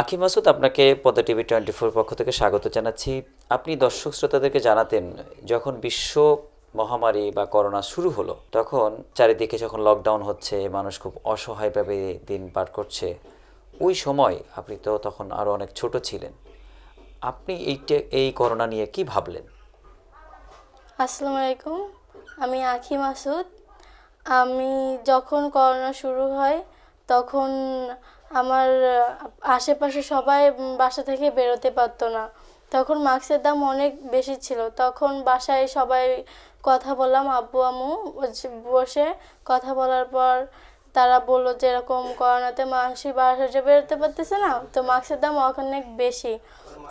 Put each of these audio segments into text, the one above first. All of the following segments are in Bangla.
আকি মাসুদ, আপনাকে পদ্মা টিভি টোয়েন্টি ফোর পক্ষ থেকে স্বাগত জানাচ্ছি। আপনি দর্শক শ্রোতাদেরকে জানাতেন, যখন বিশ্ব মহামারী বা করোনা শুরু হলো, তখন চারিদিকে যখন লকডাউন হচ্ছে, মানুষ খুব অসহায়ভাবে দিন পার করছে, ওই সময় আপনি তো তখন আরও অনেক ছোট ছিলেন। আপনি এইটা, এই করোনা নিয়ে কি ভাবলেন? আসসালামু আলাইকুম, আমি আখি মাসুদ। আমি যখন করোনা শুরু হয়, তখন আমার আশেপাশে সবাই বাসা থেকে বেরোতে পারতো না। তখন মাস্কের দাম অনেক বেশি ছিল। তখন বাসায় সবাই কথা বললাম, আব্বু, আম্মু। বসে কথা বলার পর তারা বলল যে, এরকম করোনাতে মানুষই বাসা বেরোতে পারতেছে না, তো মাস্কের দাম অনেক বেশি।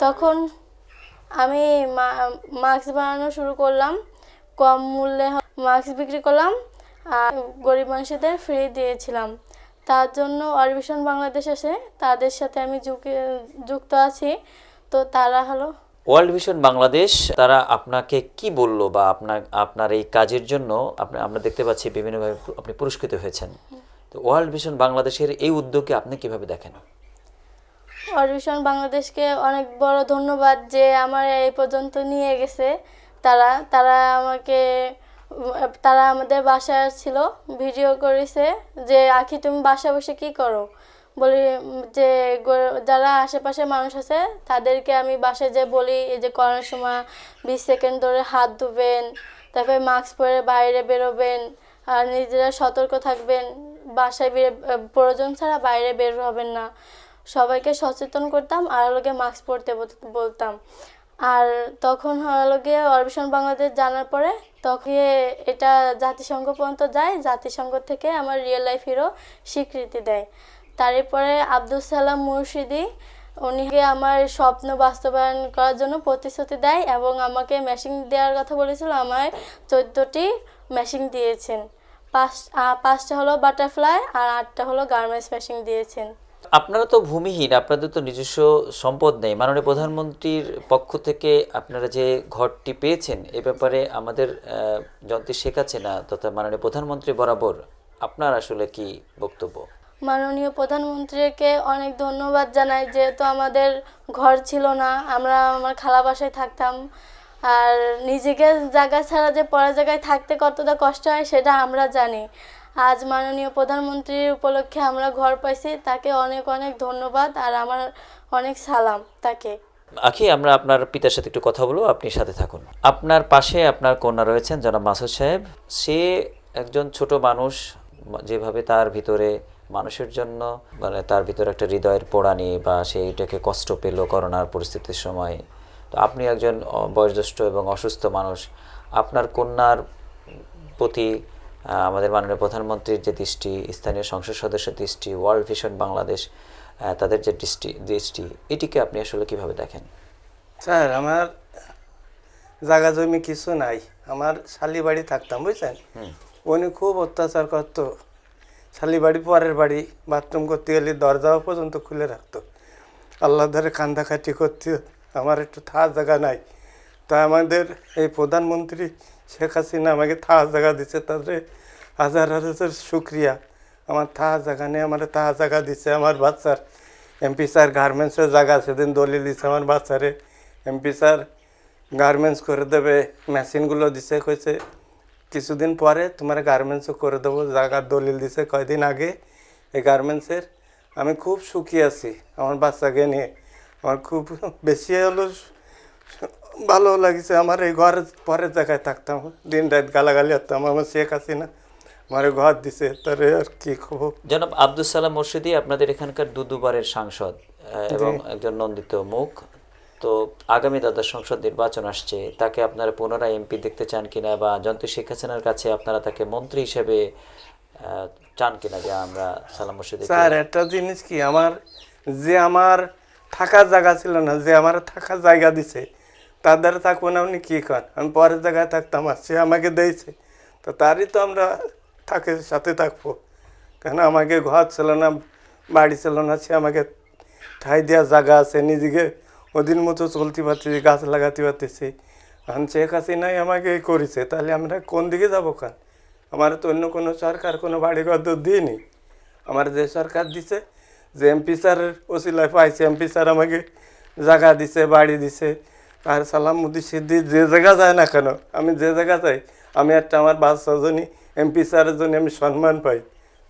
তখন আমি মাস্ক বানানো শুরু করলাম। কম মূল্যে মাস্ক বিক্রি করলাম। আর গরিব মানুষদের ফ্রি দিয়েছিলাম। তার জন্য অরিভিশন বাংলাদেশ আছে। তাদের সাথে আমি যুকে- যুক্ত আছি। তো তারা হলো ওয়ার্ল্ড ভিশন বাংলাদেশ তারা আপনাকে কি বলল বা আপনার আপনার এই কাজের জন্য আপনি আমরা দেখতে পাচ্ছি বিভিন্নভাবে আপনি পুরস্কৃত হয়েছেন। তো ওয়ার্ল্ড ভিশন বাংলাদেশের এই উদ্যোগকে আপনি কীভাবে দেখেন? অরিভিশন বাংলাদেশকে অনেক বড় ধন্যবাদ যে আমার এই পর্যন্ত নিয়ে গেছে। তারা তারা আমাকে তারা আমাদের বাসায় ছিল, ভিডিও করেছে যে, আখি, তুমি বাসায় বসে কি করো? বলি, যে যারা আশেপাশে মানুষ আছে, তাদেরকে আমি বাসায় যে বলি, এই যে করোনার সময় বিশ সেকেন্ড ধরে হাত ধুবেন, তারপরে মাস্ক পরে বাইরে বেরোবেন, আর নিজেরা সতর্ক থাকবেন, বাসায় বের প্রয়োজন ছাড়া বাইরে বের হবেন না। সবাইকে সচেতন করতাম, আর লোকে মাস্ক পরতে বলতাম। আর তখন হলো গিয়ে অরবিশন বাংলাদেশ জানার পরে তখন এটা জাতিসংঘ পর্যন্ত যায়, জাতিসংঘ থেকে আমার রিয়েল লাইফ হিরো স্বীকৃতি দেয়। তারপরে আব্দুল সালাম মুর্শিদি, উনি গিয়ে আমার স্বপ্ন বাস্তবায়ন করার জন্য প্রতিশ্রুতি দেয় এবং আমাকে মেশিন দেওয়ার কথা বলেছিল, আমায় চোদ্দোটি মেশিন দিয়েছেন। পাঁচ পাঁচটা হলো বাটারফ্লাই আর আটটা হলো গার্মেন্টস মেশিন দিয়েছেন। আপনারা তো ভূমিহীন, আপনাদের তো নিজস্ব সম্পদ নেই। মাননীয় প্রধানমন্ত্রীর পক্ষ থেকে আপনারা যে ঘরটি পেয়েছেন, এ ব্যাপারে আমাদের যন্ত্রী শেখাচ্ছে না তথা মাননীয় প্রধানমন্ত্রী বরাবর আপনার আসলে কি বক্তব্য? মাননীয় প্রধানমন্ত্রীকে অনেক ধন্যবাদ জানাই, যেহেতু আমাদের ঘর ছিল না, আমরা আমার খালা বাসায় থাকতাম। আর নিজেকে জায়গা ছাড়া যে পরের জায়গায় থাকতে কতটা কষ্ট হয়, সেটা আমরা জানি। আজ মাননীয় প্রধানমন্ত্রীর উপলক্ষে আমরা ঘর পাইছি, তাকে অনেক অনেক ধন্যবাদ আর আমার অনেক সালাম তাকে। আখি, আমরা আপনার পিতার সাথে একটু কথা বলব, আপনি সাথে থাকুন। আপনার পাশে আপনার কন্যা রয়েছেন, জনাব মাসুদ সাহেব। সে একজন ছোট মানুষ, যেভাবে তার ভিতরে মানুষের জন্য মানে তার ভিতরে একটা হৃদয়ের পোড়ানি বা সে এটাকে কষ্ট পেল করোনার পরিস্থিতির সময়। তো আপনি একজন বয়োজ্যেষ্ঠ এবং অসুস্থ মানুষ। আপনার কন্যার প্রতি আমাদের মাননীয় প্রধানমন্ত্রীর যে দৃষ্টি স্থানীয় সংসদ সদস্যের দৃষ্টি ওয়ার্ল্ড ভিশন বাংলাদেশ তাদের যে দৃষ্টি দৃষ্টি এটিকে আপনি আসলে কীভাবে দেখেন? স্যার আমার জায়গা জমি কিছু নাই। আমার শালি বাড়ি থাকতাম বুঝছেন? উনি খুব অত্যাচার করতো। শালি বাড়ি পরের বাড়ি বাথরুম করতে গেলে দরজাও পর্যন্ত খুলে রাখতো। আল্লাহ ধরে কান্দাকাটি করতে। আমার একটু থা জায়গা নাই। তা আমাদের এই প্রধানমন্ত্রী শেখ হাসিনা আমাকে থাকার জায়গা দিচ্ছে তাদের হাজার হাজার শুক্রিয়া। আমার থাকার জায়গা নেই, আমার থাকার জায়গা দিচ্ছে আমার বাচ্চার। এমপি স্যার গার্মেন্টসের জায়গা সেদিন দলিল দিচ্ছে আমার বাচ্চারে। এমপি স্যার গার্মেন্টস করে দেবে মেশিনগুলো দিছে, কইছে, কিছুদিন পরে তোমার গার্মেন্টসও করে দেবো। জায়গার দলিল দিছে কয়দিন আগে এই গার্মেন্টসের আমি খুব সুখী আছি আমার বাচ্চাকে নিয়ে। আমার খুব বেশি হলো ভালো লাগছে। আমার এই ঘরের পরের জায়গায় থাকতাম। দিন রাত গালাগালি হতাম আমার শেখ হাসিনা আমার ঘর দিছে। তারে আর কি খবর জনাব আব্দুল সালাম মুর্শিদি আপনাদের এখানকার দু দুবারের সাংসদ এবং একজন নন্দিত মুখ। তো আগামী দ্বাদশ সংসদ নির্বাচন আসছে। তাকে আপনারা পুনরায় এমপি দেখতে চান কিনা বা যন্ত্র শেখ হাসিনার কাছে আপনারা তাকে মন্ত্রী হিসেবে চান কিনা যে আমরা সালাম মুর্শিদি স্যার একটা জিনিস কি? আমার যে আমার থাকার জায়গা ছিল না যে আমার থাকার জায়গা দিছে তাদের থাকব না উনি কী করেন আমি পরের জায়গায় থাকতাম, আর সে আমাকে দিয়েছে। তো তারই তো আমরা থাকে, সাথে থাকব। কেন আমাকে ঘর ছিল না, বাড়ি ছিল না, সে আমাকে ঠাই দেওয়ার জায়গা আছে, নিজেকে ওদিন মতো চলতে পারতেছি, গাছ লাগাতে পারতেছি। এখন শেখ হাসিনাই আমাকে করেছে, তাহলে আমরা কোন দিকে যাব খান আমার তো অন্য কোনো সরকার, কোনো বাড়ি ঘর তো দিইনি। আমার যে সরকার দিছে, যে এমপি স্যারের ওসিলায় পাইছে, এমপি স্যার আমাকে জায়গা দিছে, বাড়ি দিছে। আর সালাম মুদি সিদ্ধি যে জায়গা যায় না কেন? আমি যে জায়গা যাই, আমি একটা আমার বাচ্চা সজনী এমপি স্যারের জন্য আমি সম্মান পাই।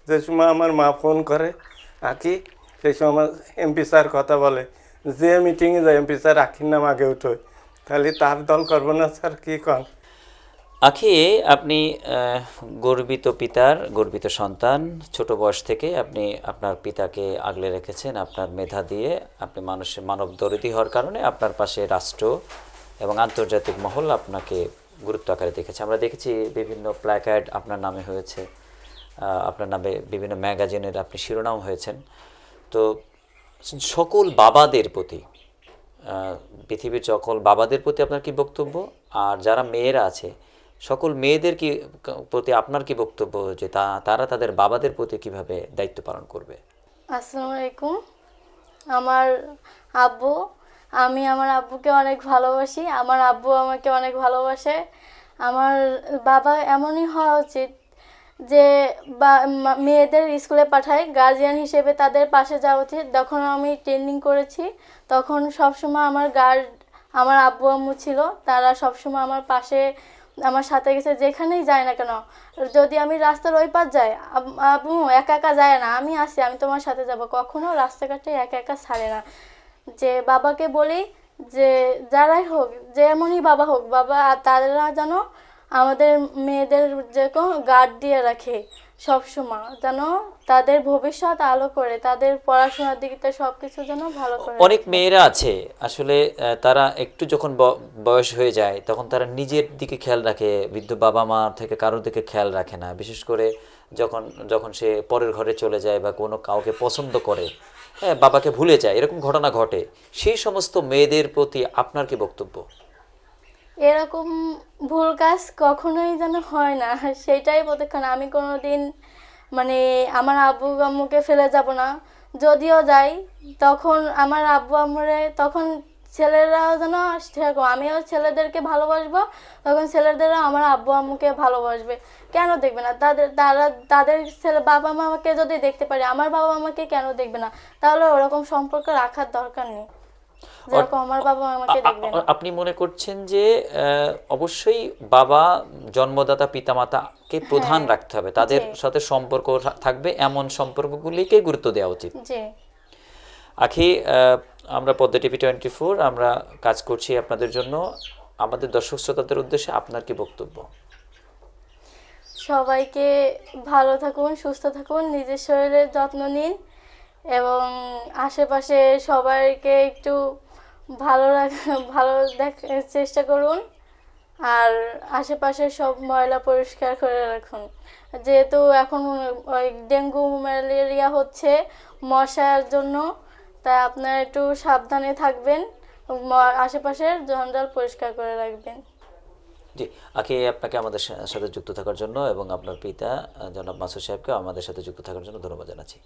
যে সময় আমার মা ফোন করে, আঁকি? সেই সময় আমার এমপি স্যার কথা বলে, যে মিটিংয়ে যায় এমপি স্যার আখির নাম আগে উঠোয়। তাহলে তার দল করব না স্যার, কী কন? আখি, আপনি গর্বিত পিতার, গর্বিত সন্তান, ছোট বয়স থেকে আপনি আপনার পিতাকে আগলে রেখেছেন, আপনার মেধা দিয়ে আপনি মানুষের মানব দরিদ্র হওয়ার কারণে আপনার পাশে রাষ্ট্র এবং আন্তর্জাতিক মহল আপনাকে গুরুত্ব আকারে দেখেছে। আমরা দেখেছি বিভিন্ন প্ল্যাকার্ড আপনার নামে হয়েছে আপনার নামে বিভিন্ন ম্যাগাজিনের আপনি শিরোনাম হয়েছেন। তো সকল বাবাদের প্রতি পৃথিবীর সকল বাবাদের প্রতি আপনার কি বক্তব্য? আর যারা মেয়েরা আছে সকল মেয়েদের কি প্রতি আপনার কি বক্তব্য যে তা, তারা তাদের বাবাদের প্রতি কীভাবে দায়িত্ব পালন করবে? আসসালামু আলাইকুম আমার আব্বু, আমি আমার আব্বুকে অনেক ভালোবাসি। আমার আব্বু আমাকে অনেক ভালোবাসে। আমার বাবা এমনই হওয়া উচিত যে বা মেয়েদের স্কুলে পাঠায় গার্জিয়ান হিসেবে তাদের পাশে যাওয়া উচিত। যখন আমি ট্রেনিং করেছি, তখন সবসময় আমার গার্ড আমার আব্বু আম্মু ছিল। তারা সবসময় আমার পাশে আমার সাথে গেছে, যেখানেই যায় না কেন। যদি আমি রাস্তার ওই পাশ যাই, আবু একা একা যায় না, আমি আসি, আমি তোমার সাথে যাব। কখনো রাস্তাঘাটে একা একা ছাড়ে না। যে বাবাকে বলি, যে যারাই হোক, যেমনই বাবা হোক, বাবা তারা যেন আমাদের মেয়েদের যেরকম গার্ড দিয়ে রাখে সবসময় যেন তাদের ভবিষ্যৎ আলো করে তাদের পড়াশোনার দিকটা সব কিছু যেন ভালো করে অনেক মেয়েরা আছে আসলে তারা একটু যখন বয়স হয়ে যায় তখন তারা নিজের দিকে খেয়াল রাখে বৃদ্ধ বাবা মা থেকে কারোর দিকে খেয়াল রাখে না। বিশেষ করে যখন যখন সে পরের ঘরে চলে যায় বা কোনো কাউকে পছন্দ করে হ্যাঁ বাবাকে ভুলে যায় এরকম ঘটনা ঘটে। সেই সমস্ত মেয়েদের প্রতি আপনার কি বক্তব্য? এরকম ভুল কাজ কখনোই যেন হয় না। সেটাই প্রত্যেকক্ষণ আমি কোনো দিন মানে আমার আব্বু আম্মুকে ফেলে যাব না। যদিও যাই, তখন আমার আব্বু আম্মুরে, তখন ছেলেরাও যেন সেরকম আমিও ছেলেদেরকে ভালোবাসবো, তখন ছেলেদেরও আমার আব্বু আম্মুকে ভালোবাসবে। কেন দেখবে না? তাদের, তারা, তাদের ছেলে, বাবা মামাকে যদি দেখতে পারে, আমার বাবা মামাকে কেন দেখবে না? তাহলে ওরকম সম্পর্ক রাখার দরকার নেই। আমার বাবা আমাকে আপনি মনে করছেন যে অবশ্যই বাবা জন্মদাতা পিতামাতাকে প্রধান রাখতে হবে। তাদের সাথে সম্পর্ক থাকবে এমন সম্পর্কগুলিকে গুরুত্ব দেওয়া উচিত। আখি আমরা পদ্মা টিভি টোয়েন্টি ফোর আমরা কাজ করছি আপনাদের জন্য। আমাদের দর্শক শ্রোতাদের উদ্দেশ্যে আপনার কি বক্তব্য? সবাইকে ভালো থাকুন সুস্থ থাকুন নিজের শরীরের যত্ন নিন। এবং আশেপাশে সবাইকে একটু ভালো রাখ, ভালো দেখ চেষ্টা করুন। আর আশেপাশে সব ময়লা পরিষ্কার করে রাখুন। যেহেতু এখন ওই ডেঙ্গু ম্যালেরিয়া হচ্ছে মশার জন্য, তাই আপনারা একটু সাবধানে থাকবেন আশেপাশের জঞ্জাল পরিষ্কার করে রাখবেন। জি, আখি আপনাকে আমাদের সাথে যুক্ত থাকার জন্য এবং আপনার পিতা জনাব মাসুদ সাহেবকে আমাদের সাথে যুক্ত থাকার জন্য ধন্যবাদ জানাচ্ছি।